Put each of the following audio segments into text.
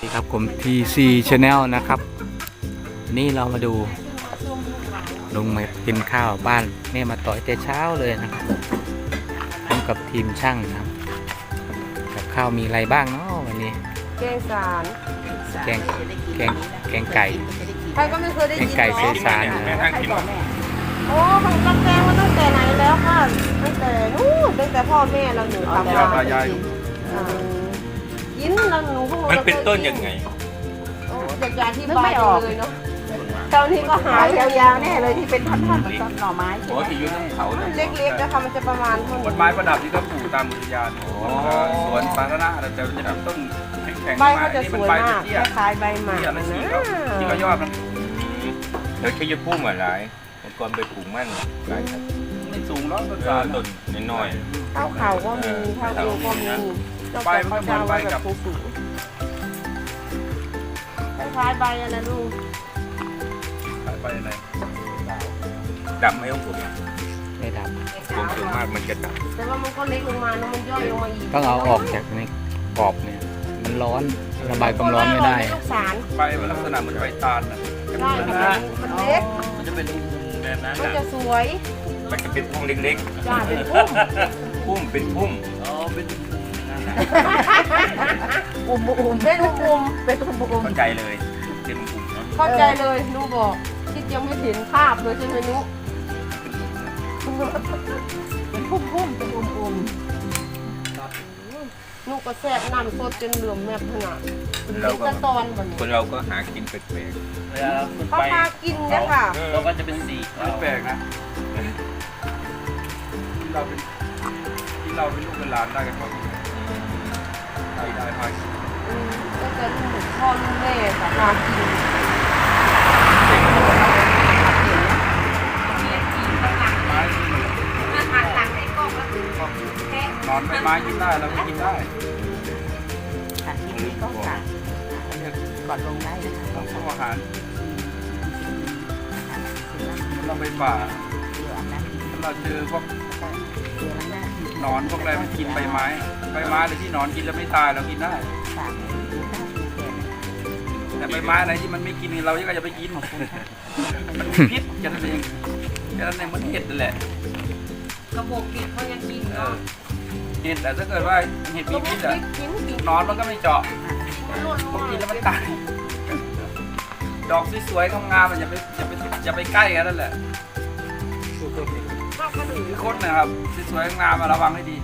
นี่ครับผม TC Channel นะครับ นี่เรามาดูลุงมากินข้าวบ้านแม่มาต่อยแต่เช้าเลยนะครับพร้อมกับทีมช่างนะครับ กับข้าวมีอะไรบ้างเนาะวันนี้ แกงสารแกงแกงแกงไก่ ใครก็ไม่เคยได้แกยิงนไก่เนาะเซซานนะนั่งกินโอ้ของกำแพงมาตั้งแต่ไหนแล้วค่ะตั้งแต่นู้นตั้งแต่พ่อแม่เราหนูทำยามาตายาย อ่า กินแล้วหนูเพิ่งมันเป็นต้นยังไง โอ้อยากจะอธิบายเลยเนาะตอนนี้ก็หาขายยยาวๆแน่เลยที่เป็นท่อนๆเหมือนต้นหน่อไม้ใช่โอ้ไหมที่อยู่ทั้งเขาเนี่ยเล็กๆนะคะมันจะประมาณเท่าต้นนี้ ไม้ประดับที่เขาปลูกตามอุทยานสวนสาธารณะแต่จะจะแบบต้นแข็งๆใบเขาจะสวยใบมากเตี้ยคล้ายๆใบหมากเตี้ยนะแล้วสีเขาที่เขายอดมันเดี๋ยวแค่จะพูดมาหลายมันก่อนไปปลูกมันหลายครับไม่สูงเนาะต้นเอสาอรต้นน้อยเท้าเข่าก็มีเท้าเอวก็มี นอกจากเขาจะเอาไว้แบบสูงๆคล้ายๆใบอะนะลูกขายไปไหนๆดำไหมของผมไม่ดับผมส่วนมากมันจะดแต่ว่ามันก็เล็กลงมานะมันย่อยลงมาอีกต้องเอาออกจากในกรอบเนี่ย มันร้อนระบายความร้อนไม่ได้ลูกสารใบมันลักษณะเหมือนใบตาลนะได้มันมันเล็ก มันจะเป็นแบบนั้นมันจะสวยำมันจะเป็นพุ่มเล็กจ้าเป็นพุ่ม ๆพุ่มเป็นพุ่ม อ๋อเป็น อุ้มอุ้มเป็นมุมเป็นอุ้มอุ้มเข้าใจเลยเป็นพุ่มเนาะๆเข้าใจเลยนุบอกคิดยังไม่เห็นภาพเลยใช่ไหมนุเป็นพุ่มพุ่มเป็นอุ้มอุ้มนุก็แซ่บน้ำสดจนเหลื่อมแมบขนาดเป็นเราก็ตะตอนบัดคนี้นเราก็หากินแปลกเวลาเราขึ้นเขาไปพากินเนี่ยค่ะๆเออเราก็จะเป็นสีไม่แปลกนะที่เราเป็นที่เราเป็นลูกเป็นหลานได้กันหมด ได้พากินอืมตั้งแต่รุ่นพ่อรุ่นแม่ค่ะพากินไม้ที่นอนไม่ไม้กินได้เราไม่กินได้ค่ะทีนี้ก็ค่ะก่อนลงได้นะคะต้องทำอาหารเราไปป่าเดี๋ยวนะเราเจอพวกเดี๋ยวนะนอนพวกอะไรมันกินใบไม้ ใบไม้เลยที่หนอนกินแล้วไม่ตายเรากินได้ ฝากดูหน้าดูแขนแต่ใบไม้อะไรที่มันไม่กินเราก็จะไปกินมันมีพิษแค่นั้นเองแค่นั้นเองมันเห็ดนั่นแหละกระบอกกินเขายังกินเอเนาะอเห็ดแต่ถ้าเกิดว่าเห็ดกมีระบอพิกษอะกินกินหนอนมันก็ไม่เจาะมันหล่นลงพอมากินแล้วมันตายดอกสวยๆงามๆมันอย่าไปอย่าไปอย่าไปใกล้กันนั่นแหละนอกกระดูกคือคนนะครับสวยๆงามๆมาระวังให้ดี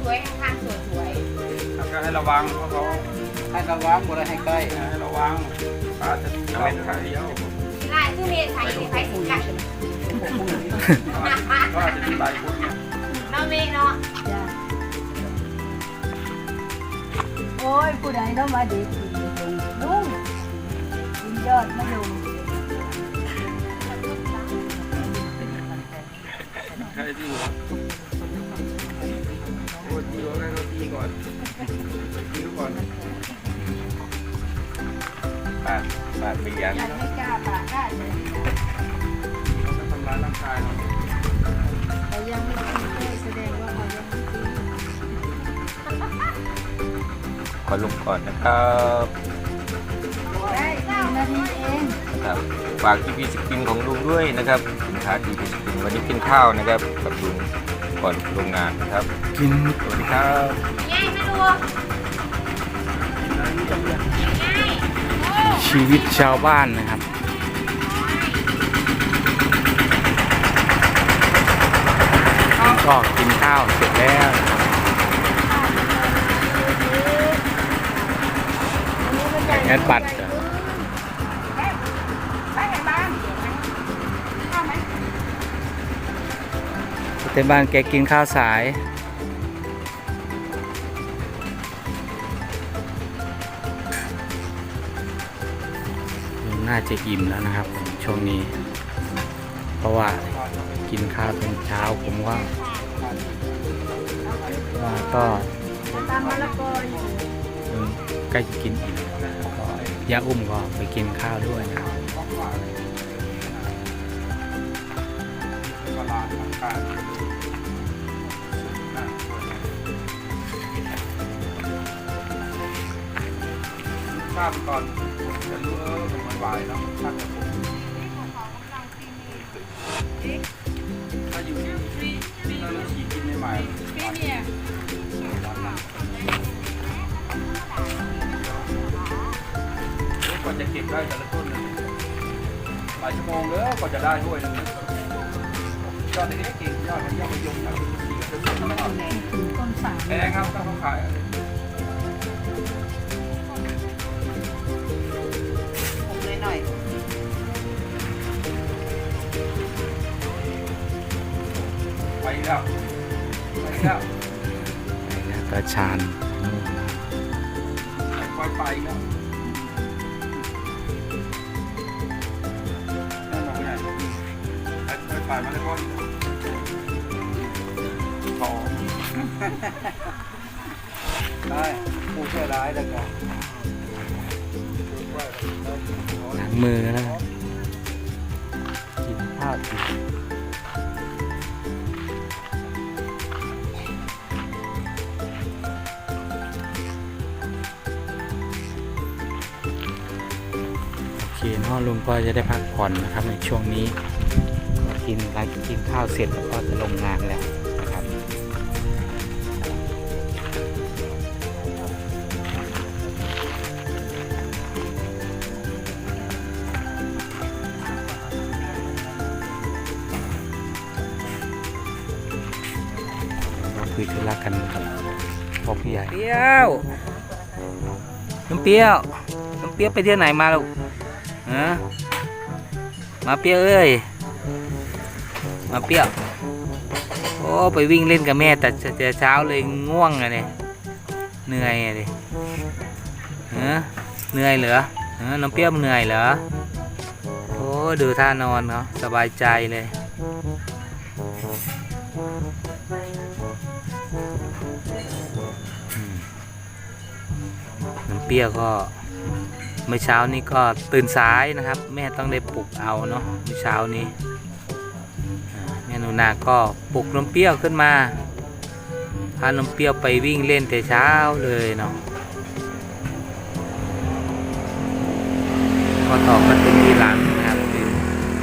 สวยๆข้างๆสวยแล้วก็ให้ระวังเพราะเขาให้ระวังบ่ได้ให้ใกล้ให้ระวังป้าจะจะไม่ขายเดียวๆได้ทุเรียนไทยที่ไทยสิงไก่ก็อาจจะมีใบพุทธเนี่ยน้องเมย์เนาะโอ้ยผู้ใดเนาะมาดีลุงลุงลุงยอดม่ลุงใครที่ ก็ตีก่อนตีก่อนปาดปาดไปยังยังไม่กล้าปากกล้าเลยเราจะทำร้ายร่างกายเราแต่ยังไม่กินเลยแสดงว่าเขายังไม่กินขอลงก่อนนะครับได้สี่นาทีเองครับฝากทีพีสกินของลุงด้วยนะครับสินค้าทีพีสกินวันนี้กินข้าวนะครับกับลุง ก่อนลงงานนะครับ กินสวัสดีครับง่ายไหมลูกชีวิตชาวบ้านนะครับ ก็กินข้าวเสร็จแล้วนะครับแอดบัต เต็มบ้านแกกินข้าวสาย น่าจะอิ่มแล้วนะครับ ช่วงนี้ เพราะว่ากินข้าวตอนเช้าผมว่าว่าก็ตามมะละกออยู่ใกล้จะกินอิ่มแล้วก็ย่าอุ้มก็ไปกินข้าวด้วยนะครับ ลาดร่างกายน่าสวยชาติก่อนจะรู้เออมันหวานเนาะชาติถ้าอยู่ที่ที่เราฉีดกินใหม่ๆปีเนี่ยกว่าจะเก็บได้แต่ละต้นนี่ยหลายชั่วโมงเลยกว่าจะได้ด้วยนึง ยอดนี้เก่งยอดมันยอดมะยมยอดมันดีก็จะเป็นตลอดถึงต้นสามแพงครับต้องขายผมเลยหน่อยไปแล้วไปแล้วตาชานนู่นนะไปไปแล้วนั่นเราไม่ได้ไปไปไปมาเลยพ่ ได้ผู้ช่วยร้ายแล้วก็ล้างมือแล้วกินข้าวกินโอเคเนาะลุงก็จะได้พักผ่อนนะครับในช่วงนี้ก็กินหลังจากกินข้าวเสร็จแล้วก็จะลงงานแล้ว ครับเราคุยธุระกันกับพ่อผู้ใหญ่เปรี้ยวน้ำเปรี้ยวน้ำเปรี้ยวไปเที่ยวไหนมาลูกฮะมาเปรี้ยวเอ้ยมาเปรี้ยวโอ้ไปวิ่งเล่นกับแม่แต่แต่เช้าเลยง่วงอะเนี่ยเหนื่อยอะดิฮะเหนื่อยเหรอฮะน้ำเปรี้ยวเหนื่อยเหรอโอ้ดูท่านอนเนาะสบายใจเลย น้ำเปรี้ยก็เมื่อเช้านี้ก็ตื่นสายนะครับ แม่ต้องได้ปลุกเอาเนาะเมื่อเช้านี้แม่นูนาก็ปลุกน้ำเปรี้ยวขึ้นมาพาน้ำเปรี้ยวไปวิ่งเล่นแต่เช้าเลยเนาะก็ต่อกันเป็นทีหลังนะครับตื่น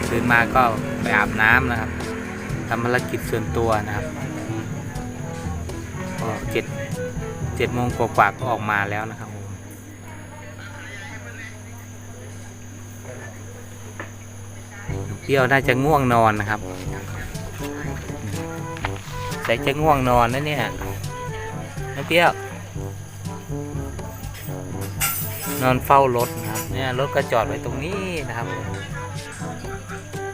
ตื่นมาก็ไปอาบน้ำนะครับทำภารกิจส่วนตัวนะครับ เจ็ดเจ็ดโมงกว่าก็ออกมาแล้วนะครับผมเปรี้ยวน่าจะง่วงนอนนะครับใส่จะง่วงนอนนะเนี่ยน้ำเปรี้ยวนอนเฝ้ารถนะครับเนี่ยรถก็จอดไว้ตรงนี้นะครับ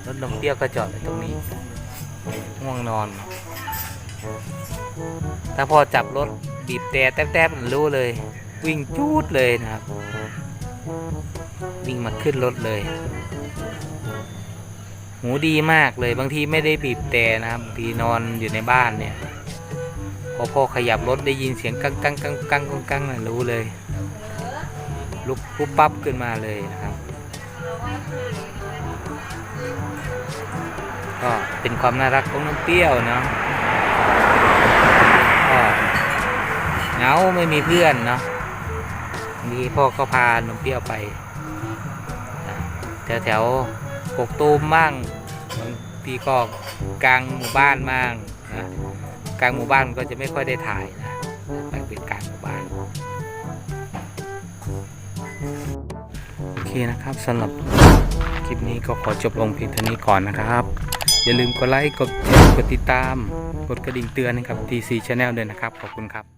รถนมเปรี้ยวก็จอดไว้ตรงนี้ง่วงนอน ถ้าพอจับรถบีบแต่แต้มๆรู้เลย วิ่งจูดเลยนะครับ วิ่งมาขึ้นรถเลย หูดีมากเลยบางทีไม่ได้บีบแต่นะครับบางทีนอนอยู่ในบ้านเนี่ย พอพ่อขยับรถได้ยินเสียงกังกังกังกังกังกังนะรู้เลย ลุกปุ๊บปั๊บขึ้นมาเลยนะครับก็เป็นความน่ารักของน้องเปรี้ยวเนาะ ก็ เหงาไม่มีเพื่อนเนาะมีพ่อก็พาหนุ่มเปรี้ยวไปแถวแถวๆกกตูมบ้างบางทีก็กลางหมู่บ้านบ้างนะกลางหมู่บ้านก็จะไม่ค่อยได้ถ่ายนะไปเป็นกลางหมู่บ้านโอเคนะครับสำหรับคลิปนี้ก็ขอจบลงเพียงเท่านี้ก่อนนะครับ อย่าลืมกดไลค์กดแชร์กดติดตาม กดกระดิ่งเตือนให้กับ TC Channel ด้วยนะครับ ขอบคุณครับ